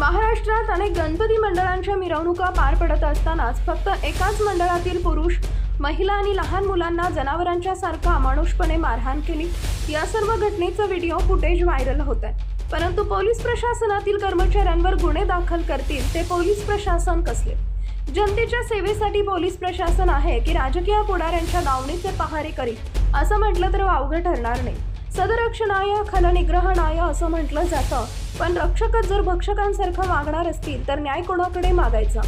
महाराष्ट्रात अनेक गणपती मंडळांच्या मिरवणुका पार पडत असतानाच फक्त एकाच मंडळातील पुरुष महिला आणि लहान मुलांना जनावरांच्या सारखा अमानुषपणे मारहाण केली. या सर्व घटनेचं व्हिडिओ फुटेज व्हायरल होत आहे. परंतु पोलीस प्रशासनातील कर्मचाऱ्यांवर गुन्हे दाखल करतील ते पोलीस प्रशासन कसले? जनतेच्या सेवेसाठी पोलीस प्रशासन आहे की राजकीय पुढाऱ्यांच्या दावणीचे पहारे करील असं म्हटलं तर वावगं ठरणार नाही. सदरक्षणाय खलनिग्रहणाय असं म्हटलं जातं. पण रक्षकच जर भक्षकांसारखं मागणार असतील तर न्याय कोणाकडे मागायचा?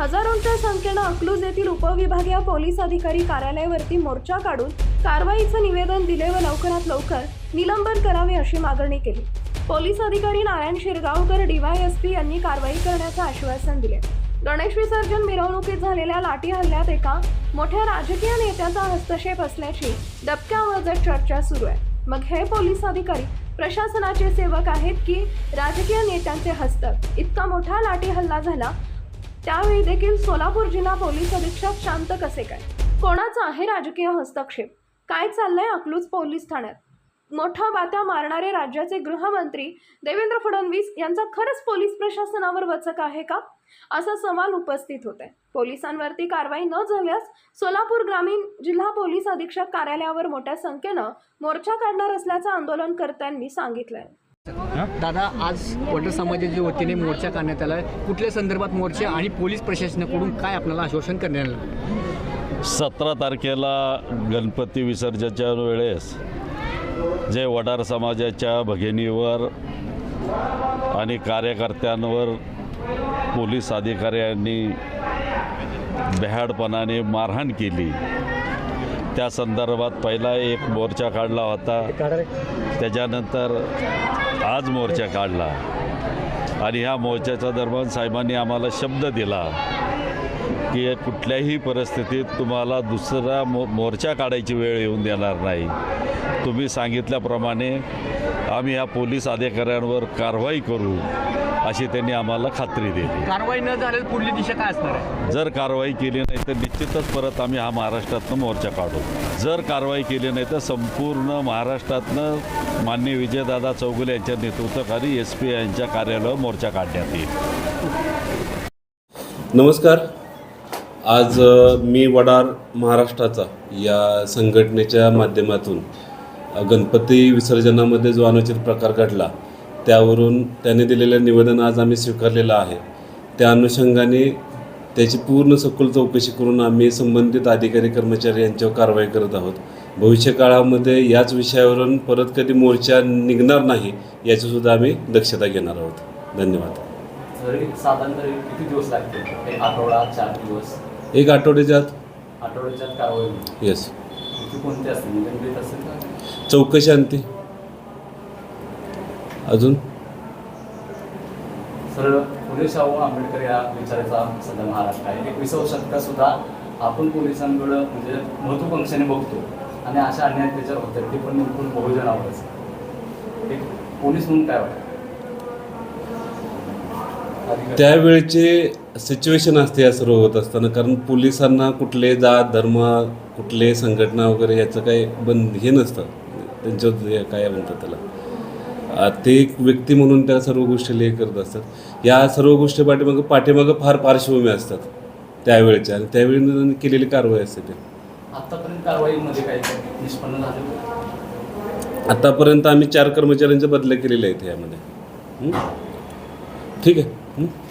हजारोंच्या संख्येनं अकलूज येथील उपविभागीय पोलीस अधिकारी कार्यालयावरती मोर्चा काढून कारवाईचं निवेदन दिले व लवकरात लवकर निलंबन करावे अशी मागणी केली. पोलीस अधिकारी नारायण शिरगावकर डीवायएसपी यांनी कारवाई करण्याचं आश्वासन दिले. गणेश विसर्जन मिरवणुकीत झालेल्या लाठी हल्ल्यात एका मोठ्या राजकीय नेत्याचा हस्तक्षेप असल्याची दबक्या आवाजात चर्चा सुरू आहे मग हे पोलीस अधिकारी प्रशासनाचे सेवक आहेत की राजकीय नेत्यांचे हस्तक इतका मोठा लाठी हल्ला झाला त्यावेळी देखील सोलापूर जिल्हा पोलीस अधीक्षक शांत कसे काय? कोणाचा आहे राजकीय हस्तक्षेप? काय चाललंय अकलूज पोलीस ठाण्यात? मोठा बात्या मारणारे राज्याचे गृहमंत्री देवेंद्र फडणवीस यांचा खरंच पोलीस प्रशासनावर वचक आहे का? असा सवाल उपस्थित होत. आहे पोलिसांवरती कारवाई न झाल्यास सोलापूर ग्रामीण जिल्हा पोलीस अधीक्षक कार्यालयावर मोठ्या संख्येनं मोर्चा काढणार असल्याचं आंदोलनकर्त्यांनी सांगितलंय. दादा आज वडर समाजाच्या वतीने मोर्चा काढण्यात आला आहे कुठल्या संदर्भात मोर्चा आणि पोलीस प्रशासनाकडून काय आपल्याला आश्वासन करण्यात आलं? सतरा तारखेला गणपती विसर्जनाच्या वेळेस जे वडार समाजाच्या भगिनीवर आणि कार्यकर्त्यांवर पोलीस अधिकाऱ्यांनी बेहाडपणाने मारहाण केली. त्या संदर्भात पहिला एक मोर्चा काढला होता. त्याच्यानंतर आज मोर्चा काढला. आणि ह्या मोर्चाच्या दरम्यान साहेबांनी आम्हाला शब्द दिला. की कुठल्याही परिस्थितीत तुम्हाला दुसरा मो मोर्चा काढायची वेळ येऊन देणार नाही. तुम्ही सांगितल्याप्रमाणे आम्ही ह्या पोलीस अधिकाऱ्यांवर कारवाई करू अशी त्यांनी आम्हाला खात्री दिली. कारवाई न झाल्यास पुढली दिशा काय असणार आहे? जर कारवाई केली नाही तर निश्चितच परत आम्ही हा महाराष्ट्रातनं मोर्चा काढू. जर कारवाई केली नाही तर संपूर्ण महाराष्ट्रातनं माननीय विजयदादा चौगुले यांच्या नेतृत्वाखाली एस पी यांच्या कार्यालयावर मोर्चा काढण्यात येईल. नमस्कार. आज मी वडार महाराष्ट्राचा या संघटनेच्या माध्यमातून गणपती विसर्जनामध्ये जो अनुचित प्रकार घडला त्यावरून त्याने दिलेलं निवेदन आज आम्ही स्वीकारलेलं आहे. त्या अनुषंगाने त्याची पूर्ण सखोल चौकशी करून आम्ही संबंधित अधिकारी कर्मचारी यांच्यावर कारवाई करत आहोत. भविष्य काळामध्ये याच विषयावरून परत कधी मोर्चा निघणार नाही याचीसुद्धा आम्ही दक्षता घेणार आहोत. धन्यवाद. तरी किती दिवस लागतील? एक आठवडा चार दिवस? एक आठवड्याच्या आत. आठवड्याच्या आत कारवाई होईल? येस ती कोणती निलंबित असेल का? चौकशी आणते. अजून? सरळ फुले शाहू आंबेडकर या विचाराचा सध्या महाराष्ट्र आहे. एकविसाव्या शतकात सुद्धा आपण पोलिसांकडं म्हणजे महत्वाकांक्षाने बघतो आणि अशा अन्याय त्याच्यावर होतात ते पण नेमकून बहुजनावरच. एक पोलीस म्हणून काय वाटतं? त्यावेळचे सिच्युएशन असते या सर्व होत असताना. कारण पोलिसांना कुठले जात धर्म कुठले संघटना वगैरे याचं काही बंद हे नसतं. त्यांच्यावर जे काय म्हणतात त्याला. ते एक व्यक्ती म्हणून त्या सर्व गोष्टी हे करत असतात. या सर्व गोष्टी पाठीमागं पाठीमागं फार पार्श्वभूमी असतात त्यावेळेच्या. आणि त्यावेळी त्यांनी केलेली कारवाई असते ते. आतापर्यंत आम्ही चार कर्मचाऱ्यांच्या बदल्या केलेल्या आहेत यामध्ये? ठीक आहे. हं?